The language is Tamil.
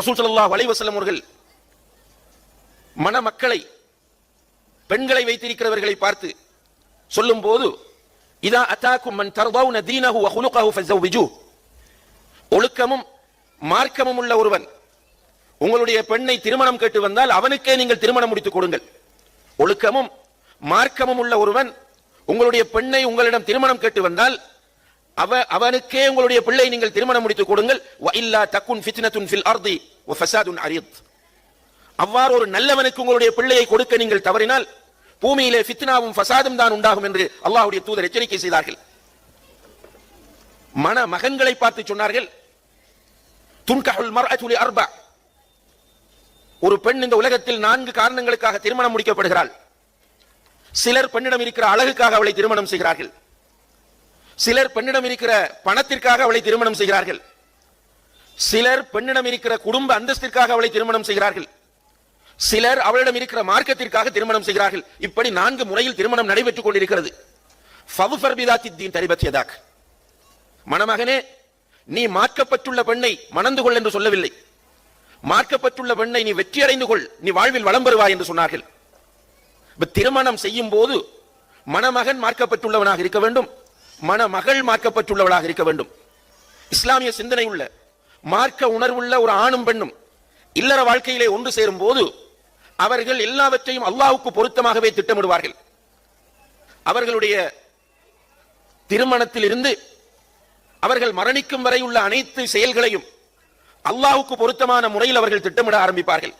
ரசூல் ஸல்லல்லாஹு அலைஹி அவர்கள் மணமக்களை பெண்களை வைத்திருக்கிறவர்களை பார்த்து சொல்லும் போது இதா அத்தாக்கும் மன் தர்தவுன தீனஹு வ குலுகஹு விஜு ஒழுக்கமும் மார்க்கமும் உள்ள ஒருவன் உங்களுடைய பெண்ணை திருமணம் கேட்டு வந்தால் அவனுக்கே நீங்கள் திருமணம் முடித்துக் கொடுங்கள். ஒழுக்கமும் மார்க்கமும் உள்ள ஒருவன் உங்களுடைய பெண்ணை உங்களிடம் திருமணம் கேட்டு வந்தால் அவ அவனுக்கே உங்களுடைய பிள்ளை நீங்கள் திருமணம் முடித்துக் கொடுங்கள். இல்லா தக்குன் ஃபித்னத்துன் ஃபில் அர்தி வ ஃபஸாதுன் அரியத் அவ்வாறு ஒரு நல்லவனுக்கு உங்களுடைய பிள்ளையை கொடுக்க நீங்கள் தவறினால் பூமியிலே ஃபித்னாவும் ஃபசாதும் தான் உண்டாகும் என்று அல்லாஹுடைய தூதர் எச்சரிக்கை செய்தார்கள். மன மகன்களை பார்த்து சொன்னார்கள். துன்கஹுல் மர்அத்து அர்பா. ஒரு பெண் இந்த உலகத்தில் நான்கு காரணங்களுக்காக திருமணம் முடிக்கப்படுகிறாள். சிலர் பெண்ணிடம் இருக்கிற அழகுக்காக அவளை திருமணம் செய்கிறார்கள். சிலர் பெண்ணிடம் இருக்கிற பணத்திற்காக அவளை திருமணம் செய்கிறார்கள். சிலர் பெண்ணிடம் இருக்கிற குடும்ப அந்தஸ்திற்காக அவளை திருமணம் செய்கிறார்கள். சிலர் அவளிடம் இருக்கிற மார்க்கத்திற்காக திருமணம் செய்கிறார்கள். இப்படி நான்கு முறையில் திருமணம் நடைபெற்றுக் கொண்டிருக்கிறது. மணமகனே நீ மார்க்கப்பட்டுள்ள பெண்ணை மணந்து கொள் என்று சொல்லவில்லை. மார்க்கப்பட்டுள்ள பெண்ணை நீ வெற்றி அடைந்து கொள். நீ வாழ்வில் வளம் பெறுவாய் என்று சொன்னார்கள். திருமணம் செய்யும் போது மணமகன் மார்க்கப்பட்டுள்ளவனாக இருக்க வேண்டும். மணமகள் மார்க்கப்பட்டுள்ளவளாக இருக்க வேண்டும். இஸ்லாமிய சிந்தனை உள்ள மார்க்க உணர்வுள்ள ஒரு ஆணும் பெண்ணும் இல்லற வாழ்க்கையிலே ஒன்று சேரும் போது அவர்கள் எல்லாவற்றையும் அல்லாவுக்கு பொருத்தமாகவே திட்டமிடுவார்கள். அவர்களுடைய திருமணத்தில் இருந்து அவர்கள் மரணிக்கும் வரை உள்ள அனைத்து செயல்களையும் அல்லாவுக்கு பொருத்தமான முறையில் அவர்கள் திட்டமிட ஆரம்பிப்பார்கள்.